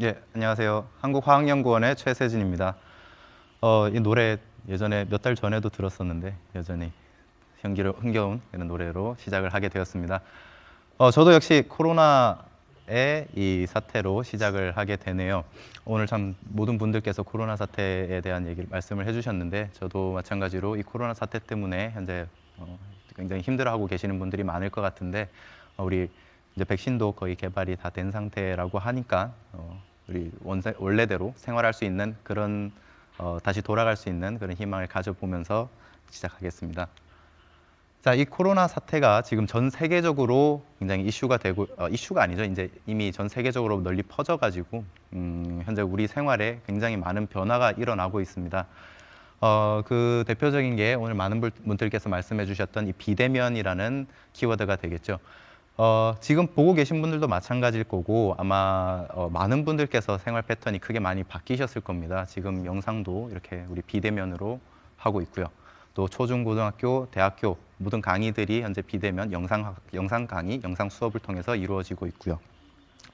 예, 안녕하세요. 한국화학연구원의 최세진입니다. 어, 이 노래 예전에 몇 달 전에도 들었었는데 여전히 향기로, 흥겨운 이런 노래로 시작을 하게 되었습니다. 어, 저도 역시 코로나의 이 사태로 시작을 하게 되네요. 오늘 참 모든 분들께서 코로나 사태에 대한 얘기를 말씀을 해주셨는데 저도 마찬가지로 이 코로나 사태 때문에 현재 어, 굉장히 힘들어하고 계시는 분들이 많을 것 같은데 어, 우리 이제 백신도 거의 개발이 다 된 상태라고 하니까 어, 우리 원세, 원래대로 생활할 수 있는 그런 어, 다시 돌아갈 수 있는 그런 희망을 가져보면서 시작하겠습니다. 자, 이 코로나 사태가 지금 전 세계적으로 굉장히 이슈가 되고 어, 이슈가 아니죠. 이제 이미 전 세계적으로 널리 퍼져가지고 음, 현재 우리 생활에 굉장히 많은 변화가 일어나고 있습니다. 어, 그 대표적인 게 오늘 많은 분- 분들께서 말씀해 주셨던 이 비대면이라는 키워드가 되겠죠. 어, 지금 보고 계신 분들도 마찬가지일 거고 아마 어, 많은 분들께서 생활 패턴이 크게 많이 바뀌셨을 겁니다. 지금 영상도 이렇게 우리 비대면으로 하고 있고요. 또 초중 고등학교, 대학교 모든 강의들이 현재 비대면 영상 영상 강의, 영상 수업을 통해서 이루어지고 있고요.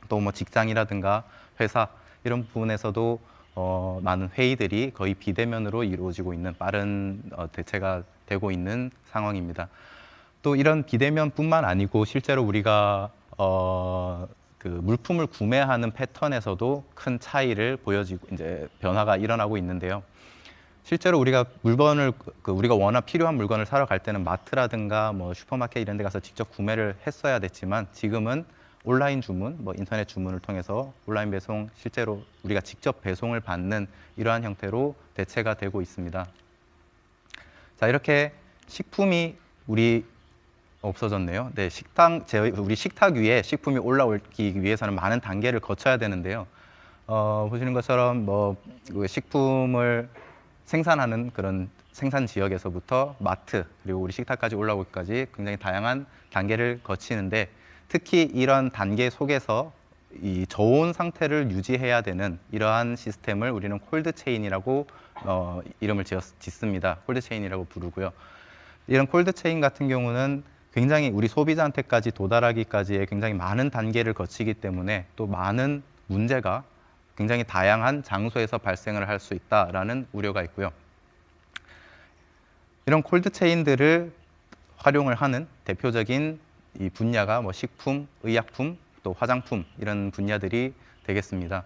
또 뭐 직장이라든가 회사 이런 부분에서도 어, 많은 회의들이 거의 비대면으로 이루어지고 있는 빠른 어, 대체가 되고 있는 상황입니다. 또 이런 비대면뿐만 아니고 실제로 우리가 어, 그 물품을 구매하는 패턴에서도 큰 차이를 보여지고 이제 변화가 일어나고 있는데요. 실제로 우리가 물건을 그 우리가 워낙 필요한 물건을 사러 갈 때는 마트라든가 뭐 슈퍼마켓 이런 데 가서 직접 구매를 했어야 됐지만 지금은 온라인 주문, 뭐 인터넷 주문을 통해서 온라인 배송 실제로 우리가 직접 배송을 받는 이러한 형태로 대체가 되고 있습니다. 자, 이렇게 식품이 우리 없어졌네요. 네, 식당 제 우리 식탁 위에 식품이 올라오기 위해서는 많은 단계를 거쳐야 되는데요. 어, 보시는 것처럼 뭐그 식품을 생산하는 그런 생산 지역에서부터 마트 그리고 우리 식탁까지 올라오기까지 굉장히 다양한 단계를 거치는데 특히 이런 단계 속에서 이 저온 상태를 유지해야 되는 이러한 시스템을 우리는 콜드 체인이라고 어, 이름을 지었, 짓습니다. 콜드 체인이라고 부르고요. 이런 콜드 체인 같은 경우는 굉장히 우리 소비자한테까지 도달하기까지의 굉장히 많은 단계를 거치기 때문에 또 많은 문제가 굉장히 다양한 장소에서 발생을 할 수 있다라는 우려가 있고요. 이런 콜드 체인들을 활용을 하는 대표적인 이 분야가 뭐 식품, 의약품, 또 화장품 이런 분야들이 되겠습니다.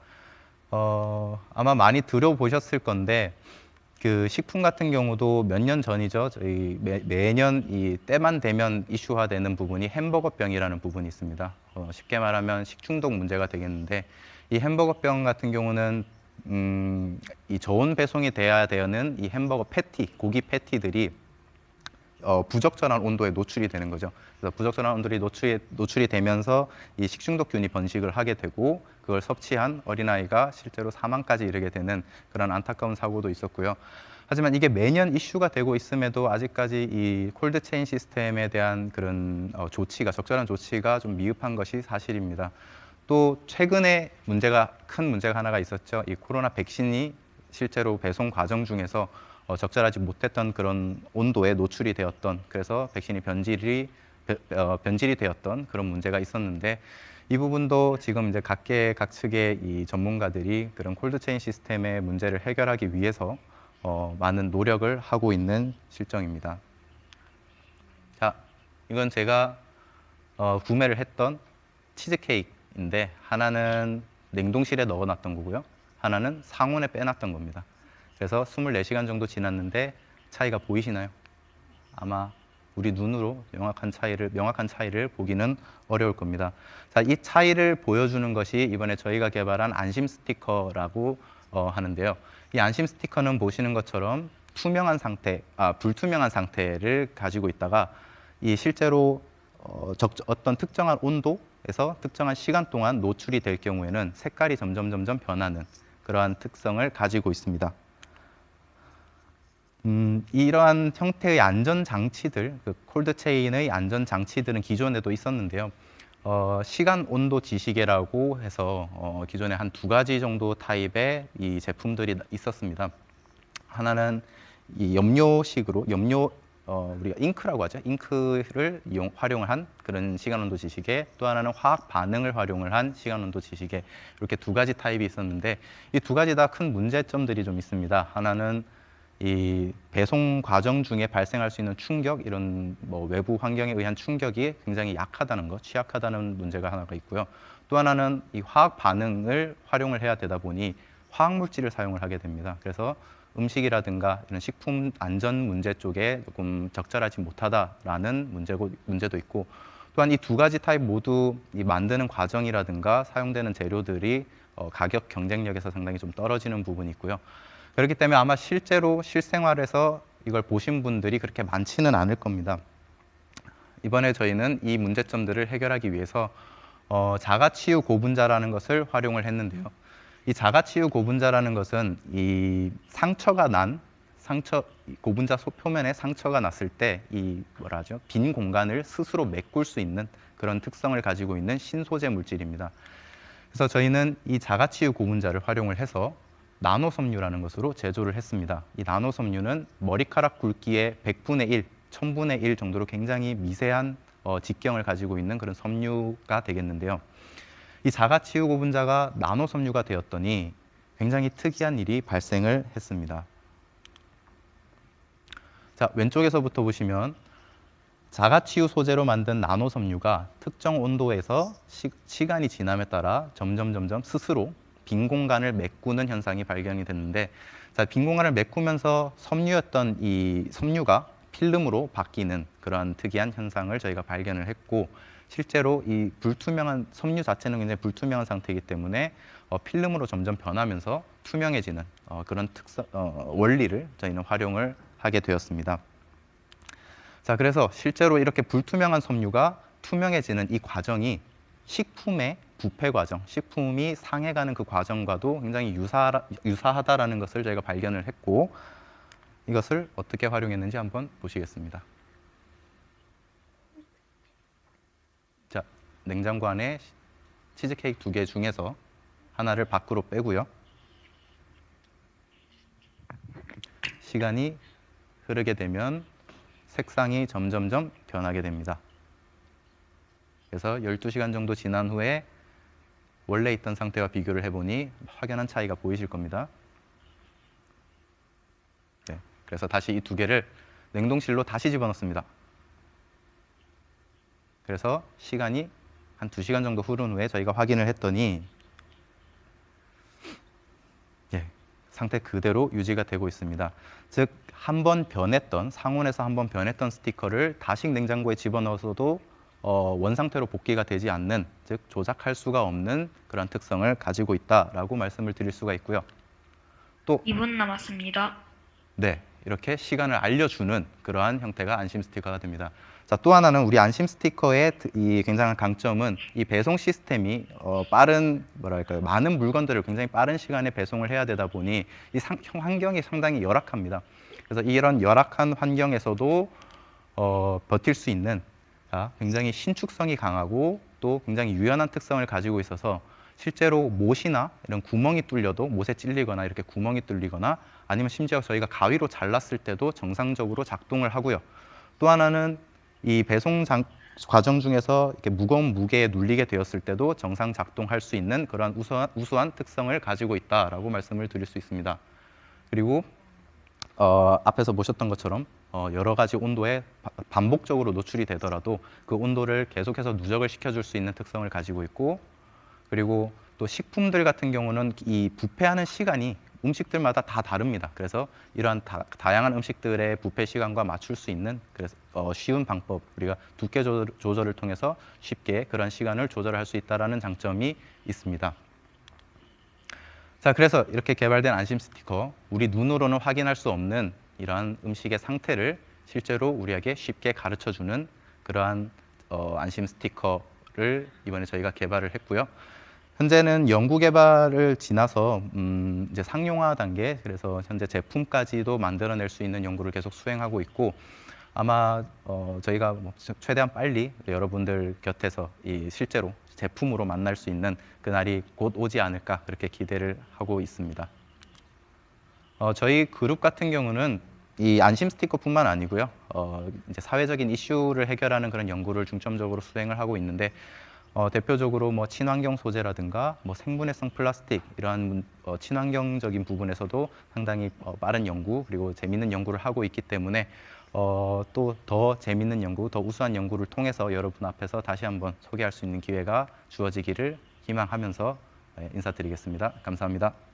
어, 아마 많이 들어보셨을 건데 그 식품 같은 경우도 몇 년 전이죠. 저희 매, 매년 이 때만 되면 이슈화되는 부분이 햄버거병이라는 부분이 있습니다. 어, 쉽게 말하면 식중독 문제가 되겠는데 이 햄버거병 같은 경우는 음, 이 저온 배송이 돼야 되는 이 햄버거 패티, 고기 패티들이 어, 부적절한 온도에 노출이 되는 거죠. 그래서 부적절한 온도에 노출이, 노출이 되면서 이 식중독균이 번식을 하게 되고 그걸 섭취한 어린아이가 실제로 사망까지 이르게 되는 그런 안타까운 사고도 있었고요. 하지만 이게 매년 이슈가 되고 있음에도 아직까지 이 콜드 체인 시스템에 대한 그런 어, 조치가 적절한 조치가 좀 미흡한 것이 사실입니다. 또 최근에 문제가 큰 문제가 하나가 있었죠. 이 코로나 백신이 실제로 배송 과정 중에서 어, 적절하지 못했던 그런 온도에 노출이 되었던 그래서 백신이 변질이 배- 어, 변질이 되었던 그런 문제가 있었는데 이 부분도 지금 이제 각계 각 측의 이 전문가들이 그런 콜드체인 시스템의 문제를 해결하기 위해서 어, 많은 노력을 하고 있는 실정입니다. 자, 이건 제가 어, 구매를 했던 치즈 케이크인데 하나는 냉동실에 넣어놨던 거고요. 하나는 상온에 빼놨던 겁니다. 그래서 24시간 정도 지났는데 차이가 보이시나요? 아마 우리 눈으로 명확한 차이를 명확한 차이를 보기는 어려울 겁니다. 자, 이 차이를 보여주는 것이 이번에 저희가 개발한 안심 스티커라고 어, 하는데요. 이 안심 스티커는 보시는 것처럼 투명한 상태, 아 불투명한 상태를 가지고 있다가 이 실제로 어, 적, 어떤 특정한 온도에서 특정한 시간 동안 노출이 될 경우에는 색깔이 점점 점점 변하는 그러한 특성을 가지고 있습니다. 음, 이러한 형태의 안전 장치들, 그 콜드 체인의 안전 장치들은 기존에도 있었는데요. 어, 시간 온도 지시계라고 해서 어, 기존에 한 두 가지 정도 타입의 이 제품들이 있었습니다. 하나는 이 염료식으로 염료 어, 우리가 잉크라고 하죠. 잉크를 이용 활용을 한 그런 시간 온도 지시계, 또 하나는 화학 반응을 활용을 한 시간 온도 지시계 이렇게 두 가지 타입이 있었는데 이 두 가지 다 큰 문제점들이 좀 있습니다. 하나는 이 배송 과정 중에 발생할 수 있는 충격 이런 뭐 외부 환경에 의한 충격이 굉장히 약하다는 것, 취약하다는 문제가 하나가 있고요. 또 하나는 이 화학 반응을 활용을 해야 되다 보니 화학 물질을 사용을 하게 됩니다. 그래서 음식이라든가 이런 식품 안전 문제 쪽에 조금 적절하지 못하다라는 문제고 문제도 있고 또한 이 두 가지 타입 모두 이 만드는 과정이라든가 사용되는 재료들이 어, 가격 경쟁력에서 상당히 좀 떨어지는 부분이 있고요. 그렇기 때문에 아마 실제로 실생활에서 이걸 보신 분들이 그렇게 많지는 않을 겁니다. 이번에 저희는 이 문제점들을 해결하기 위해서 어, 자가치유 고분자라는 것을 활용을 했는데요. 이 자가치유 고분자라는 것은 이 상처가 난 상처 이 고분자 소 표면에 상처가 났을 때 이 뭐라 하죠 빈 공간을 스스로 메꿀 수 있는 그런 특성을 가지고 있는 신소재 물질입니다. 그래서 저희는 이 자가치유 고분자를 활용을 해서 나노 섬유라는 것으로 제조를 했습니다. 이 나노 섬유는 머리카락 굵기의 100분의 1, 1000분의 1 정도로 굉장히 미세한 어, 직경을 가지고 있는 그런 섬유가 되겠는데요. 이 자가치유 고분자가 나노 섬유가 되었더니 굉장히 특이한 일이 발생을 했습니다. 자, 왼쪽에서부터 보시면 자가치유 소재로 만든 나노 섬유가 특정 온도에서 시, 간이 지남에 따라 점점 점점 스스로 빈 공간을 메꾸는 현상이 발견이 됐는데 자, 빈 공간을 메꾸면서 섬유였던 이 섬유가 필름으로 바뀌는 그러한 특이한 현상을 저희가 발견을 했고 실제로 이 불투명한 섬유 자체는 굉장히 불투명한 상태이기 때문에 어, 필름으로 점점 변하면서 투명해지는 어, 그런 특성 어, 원리를 저희는 활용을 하게 되었습니다. 자, 그래서 실제로 이렇게 불투명한 섬유가 투명해지는 이 과정이 식품의 부패 과정, 식품이 상해가는 그 과정과도 굉장히 유사, 유사하다라는 것을 저희가 발견을 했고 이것을 어떻게 활용했는지 한번 보시겠습니다. 자, 냉장고 안에 치즈케이크 두 개 중에서 하나를 밖으로 빼고요. 시간이 흐르게 되면 색상이 점점점 변하게 됩니다. 그래서 12시간 정도 지난 후에 원래 있던 상태와 비교를 해보니 확연한 차이가 보이실 겁니다. 네, 그래서 다시 이 두 개를 냉동실로 다시 집어넣습니다. 그래서 시간이 한 2시간 정도 흐른 후에 저희가 확인을 했더니 예, 상태 그대로 유지가 되고 있습니다. 즉, 한 번 변했던, 상온에서 한 번 변했던 스티커를 다시 냉장고에 집어넣어서도 어, 원상태로 복귀가 되지 않는, 즉 조작할 수가 없는 그런 특성을 가지고 있다라고 말씀을 드릴 수가 있고요. 또 2분 남았습니다. 네, 이렇게 시간을 알려주는 그러한 형태가 안심 스티커가 됩니다. 자, 또 하나는 우리 안심 스티커의 이 굉장한 강점은 이 배송 시스템이 어, 빠른 뭐랄까요 많은 물건들을 굉장히 빠른 시간에 배송을 해야 되다 보니 이 상, 환경이 상당히 열악합니다. 그래서 이런 열악한 환경에서도 어, 버틸 수 있는 자, 굉장히 신축성이 강하고 또 굉장히 유연한 특성을 가지고 있어서 실제로 못이나 이런 구멍이 뚫려도 못에 찔리거나 이렇게 구멍이 뚫리거나 아니면 심지어 저희가 가위로 잘랐을 때도 정상적으로 작동을 하고요. 또 하나는 이 배송 장, 과정 중에서 이렇게 무거운 무게에 눌리게 되었을 때도 정상 작동할 수 있는 그러한 우수한, 우수한 특성을 가지고 있다라고 말씀을 드릴 수 있습니다. 그리고 어, 앞에서 보셨던 것처럼 어, 여러 가지 온도에 바, 반복적으로 노출이 되더라도 그 온도를 계속해서 누적을 시켜줄 수 있는 특성을 가지고 있고 그리고 또 식품들 같은 경우는 이 부패하는 시간이 음식들마다 다 다릅니다. 그래서 이러한 다, 양한 음식들의 부패 시간과 맞출 수 있는 그래서 어, 쉬운 방법 우리가 두께 조절, 을 통해서 쉽게 그런 시간을 조절할 수 있다라는 장점이 있습니다. 자, 그래서 이렇게 개발된 안심 스티커 우리 눈으로는 확인할 수 없는 이러한 음식의 상태를 실제로 우리에게 쉽게 가르쳐 주는 그러한 어, 안심 스티커를 이번에 저희가 개발을 했고요. 현재는 연구 개발을 지나서 음, 이제 상용화 단계, 그래서 현재 제품까지도 만들어낼 수 있는 연구를 계속 수행하고 있고 아마 어, 저희가 뭐 최대한 빨리 여러분들 곁에서 이 실제로 제품으로 만날 수 있는 그날이 곧 오지 않을까 그렇게 기대를 하고 있습니다. 어, 저희 그룹 같은 경우는 이 안심 스티커뿐만 아니고요. 어, 이제 사회적인 이슈를 해결하는 그런 연구를 중점적으로 수행을 하고 있는데 어, 대표적으로 뭐 친환경 소재라든가 뭐 생분해성 플라스틱 이러한 문- 어, 친환경적인 부분에서도 상당히 어, 빠른 연구 그리고 재미있는 연구를 하고 있기 때문에 어, 또 더 재미있는 연구, 더 우수한 연구를 통해서 여러분 앞에서 다시 한번 소개할 수 있는 기회가 주어지기를 희망하면서 네, 인사드리겠습니다. 감사합니다.